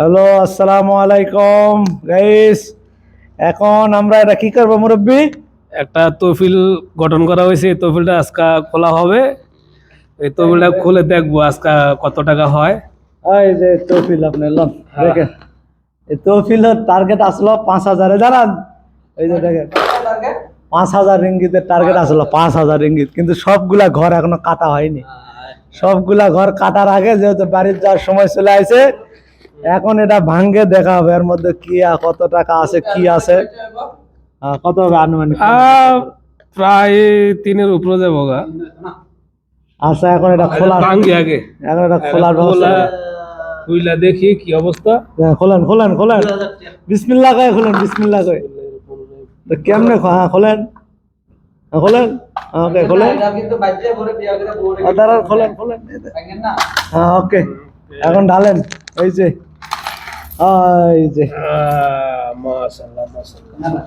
Hello আসসালামু আলাইকুম guys এখন আমরা এটা কি করব মুরব্বী? একটা তহফিল গঠন করা হয়েছে। এই তহবিলটা আজকে খোলা হবে। এই তহবিলটা খুলে দেখব আজকে কত টাকা হয়। এই যে তহফিল আপনি লন দেখেন। এই তহফিলের টার্গেট আসলো পাঁচ হাজারে জানান। এই যে দেখেন পাঁচ হাজার রিঙ্গিতের টার্গেট আসলো পাঁচ হাজার রিঙ্গিত। কিন্তু সবগুলা ঘর এখনও কাটা হয়নি। সবগুলা ঘর কাটার আগে যেহেতু বাড়ির যাওয়ার সময় চলে আসে এখন এটা ভাঙ্গে দেখা হবে এর মধ্যে কি কত টাকা আছে কি আছে? কত হবে আনুমানিক? প্রায় তিনের উপরে যাব গা। আচ্ছা এখন এটা খোলা ভাঙ্গি আগে। এখন এটা খোলার খোলা খুইলা দেখি কি অবস্থা। হ্যাঁ, খোলেন খোলেন খোলেন। বিসমিল্লাহ কয়ে খোলেন বিসমিল্লাহ কয়ে। তো কেমনে খো- হ্যাঁ খোলেন। হ্যাঁ, খোলেন। হ্যাঁ, ওকে খোলেন। খোলেন। খোলেন হ্যাঁ ওকে। এখন ঢালেন। এই যে। এই যে। মাশাআল্লাহ, মাশাআল্লাহ।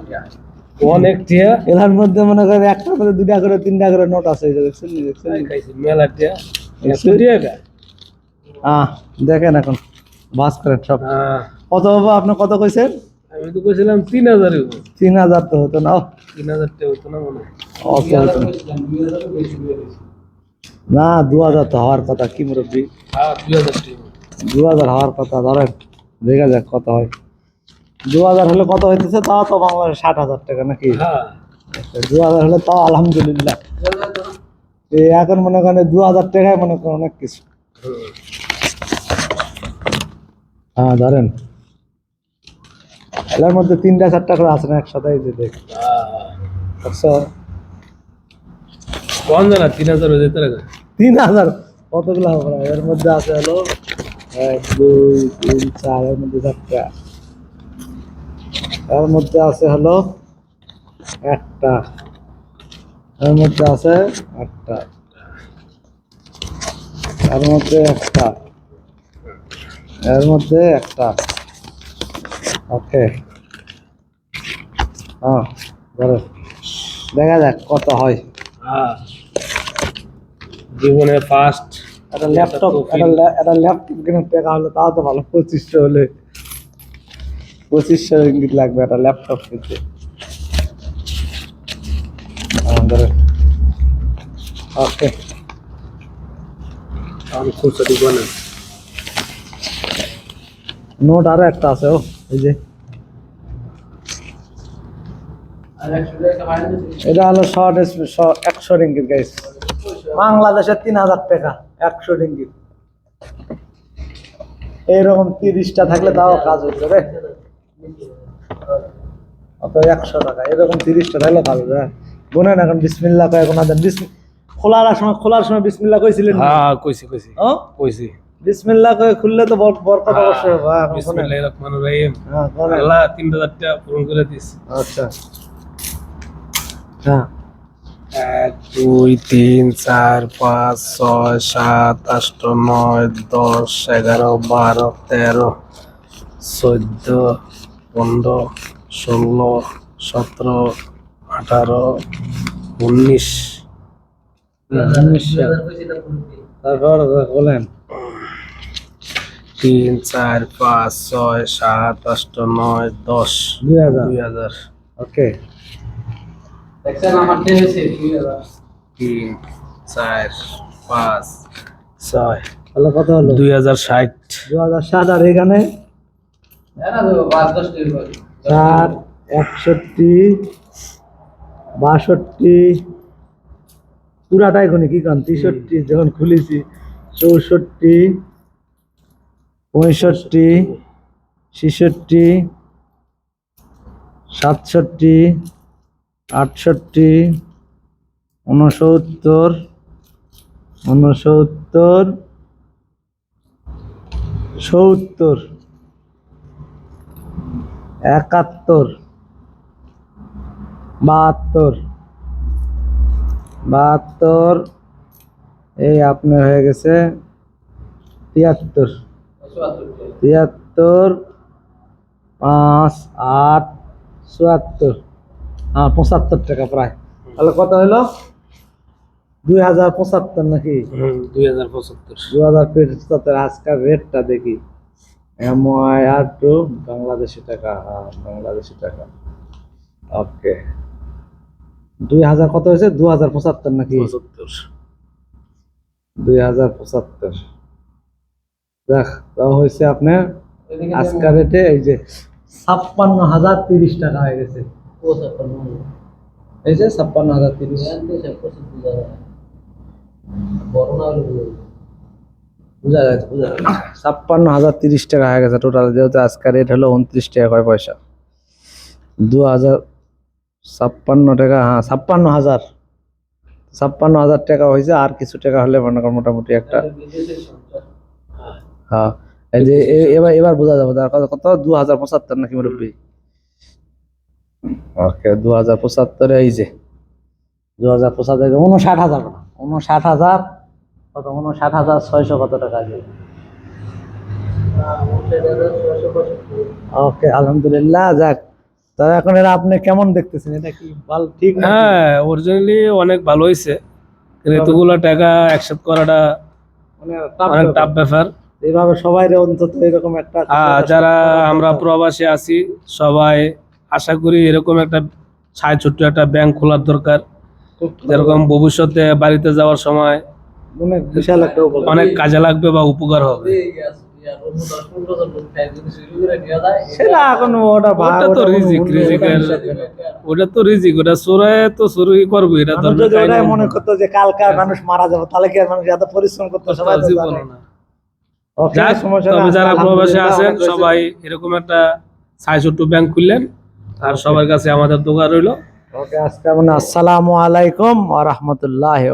অনেক টিয়া। এটার মধ্যে মনে করেন একটা করে দুটা করে তিনটা করে নোট আছে এই যে দেখছেন দেখছেন খাইছি মেলা টিয়া। গা? আহ দেখেন এখন বাস করেন সব। কত হবে আপনি কত কইছেন? আমি তো কইছিলাম তিন হাজার তিন হাজার তো হতো না তিন হাজার টিয়া হতো না মনে হয়। অত হতো না। দু হাজার তো হওয়ার কথা কি মুরব্বী? হ্যাঁ দুই হাজার দু হাজার হওয়ার কথা ধরেন। দেখা যাক কত হয়। দু হাজার হলে কত হইতেছে? তাও তো বাংলাদেশ ষাট হাজার টাকা নাকি? হ্যাঁ। দু হাজার হলে তাও আলহামদুলিল্লাহ। এখন মনে করেন দু হাজার টাকায় মনে করেন অনেক কিছু। হ্যাঁ ধরেন। এর মধ্যে তিনটা চারটা করে আছে না একসাথে? এই যে দেখ। জানা তিন হাজার হয়ে তিন হাজার। কতগুলো হবে? এর মধ্যে আছে হলো এক, দুই, তিন চার এর মধ্যে চারটা এর মধ্যে আছে হলো একটা। এর মধ্যে আছে একটা। এর মধ্যে একটা। এর মধ্যে একটা। ওকে। হ্যাঁ দেখা যাক কত হয়। হ্যাঁ। জীবনের ফার্স্ট একটা ল্যাপটপ একটা ল্যাপটপ কেনার টাকা হলে তাও তো ভালো পঁচিশশো হলে। পঁচিশশো ইঙ্গিত লাগবে একটা ল্যাপটপ কিনতে। আমাদের ওকে আমি খুচরা দিব না। নোট আরও একটা আছে ও এই যে। এটা হলো শর্ট একশো রিঙ্গিত গাইস বাংলাদেশের তিন হাজার টাকা। একশো রিঙ্গিত। এইরকম তিরিশটা থাকলে তাও কাজ হইতো রে। অত একশো টাকা এরকম তিরিশটা থাকলে কাজ হইতো হ্যাঁ। এখন বিসমিল্লা কয় এখন আদেন। খোলার সময় খোলার সময় বিসমিল্লা কইছিলেন হ্যাঁ কইছি কইছি। ও কইছি। বিসমিল্লা কয়ে খুললে তো বরকত অবশ্যই হ্যাঁ, গুনেন। বিসমিল্লাহির রহমানির রহিম। হ্যাঁ আল্লাহ তিন হাজার টাকা পূরণ করে দিস। আচ্ছা। হ্যাঁ। এক দুই তিন চার পাঁচ ছয় সাত আট নয় দশ এগারো বারো তেরো চোদ্দ পনেরো ষোলো সতেরো আঠারো উনিশ। তারপর বলেন। তিন চার পাঁচ ছয় সাত আট নয় দশ। দুই হাজার। দুই হাজার। ওকে। তিন চার পাঁচ। ছয়। তাহলে কত হলো? দুই হাজার ষাট। দু হাজার সাত আর এখানে? চার একষট্টি বাষট্টি। পুরাটাই কোনি কি কান? তেষট্টি যখন খুলেছি চৌষট্টি পঁয়ষট্টি ছেষট্টি সাতষট্টি আটষট্টি উনসত্তর উনসত্তর সত্তর, একাত্তর, বাহাত্তর বাহাত্তর, এই আপনার হয়ে গেছে তিয়াত্তর। তিয়াত্তর, পাঁচ, আট, চুয়াত্তর। হ্যাঁ পঁচাত্তর টাকা প্রায়। তাহলে কত হলো? দুই হাজার পঁচাত্তর নাকি? দুই হাজার পঁচাত্তর। দু হাজার পঁচাত্তর আজকাল রেটটা দেখি। M Y R two Bangladeshi টাকা হ্যাঁ বাংলাদেশি টাকা। ওকে। দুই হাজার কত হয়েছে? দু হাজার পঁচাত্তর নাকি? পঁচাত্তর। দুই হাজার পঁচাত্তর। দেখ তাও হয়েছে আপনার আজকাল রেটে এই যে ছাপ্পান্ন হাজার তিরিশ টাকা হয়ে গেছে। বুঝা যাচ্ছে বুঝা যাচ্ছে ছাপ্পান্ন হাজার তিরিশ টাকা হয়ে গেছে টোটাল যেহেতু আজকের রেট হলো উনত্রিশ টাকা কয় পয়সা দু হাজার ছাপ্পান্ন টাকা হ্যাঁ ছাপ্পান্ন হাজার ছাপ্পান্ন হাজার টাকা হয়েছে আর কিছু টাকা হলে মনে কর মোটামুটি একটা হ্যাঁ এই যে এবার এবার বোঝা যাবে তার কত কত দু হাজার পঁচাত্তর নাকি মুরব্বী ওকে দু হাজার পঁচাত্তরে এই যে। দু হাজার পঁচাত্তর উনষাট হাজার না উনষাট হাজার কত? উনষাট হাজার ছয়শো কত টাকা আছে? ওকে আলহামদুলিল্লাহ যাক। তা এখন এরা আপনি কেমন দেখতেছেন? এটা কি ভালো ঠিক হ্যাঁ অরিজিনালি অনেক ভালো হয়েছে এতগুলো টাকা একসাথে করাটা মানে অনেক টাফ ব্যাপার। এইভাবে সবাই অন্তত এরকম একটা হ্যাঁ যারা আমরা প্রবাসী আছি সবাই আশা করি এরকম একটা ছায় ছোট্ট একটা ব্যাংক খোলার দরকার। যেরকম ভবিষ্যতে বাড়িতে যাওয়ার সময় অনেক কাজে লাগবে বা উপকার হবে। সেটা এখন ওটা তো রিজিক ওটা তো করবে এটা মনে করতো যে মানুষ মারা যাবে তাহলে কি আর মানুষ এত পরিশ্রম করতো? সবাই জীবন না। তবে যারা প্রবাসী আছেন সবাই এরকম একটা ছায় ছোট্ট ব্যাংক খুললেন। আর সবার কাছে আমাদের দোকান রইল। ওকে আসসালামু আলাইকুম ওয়া রাহমাতুল্লাহি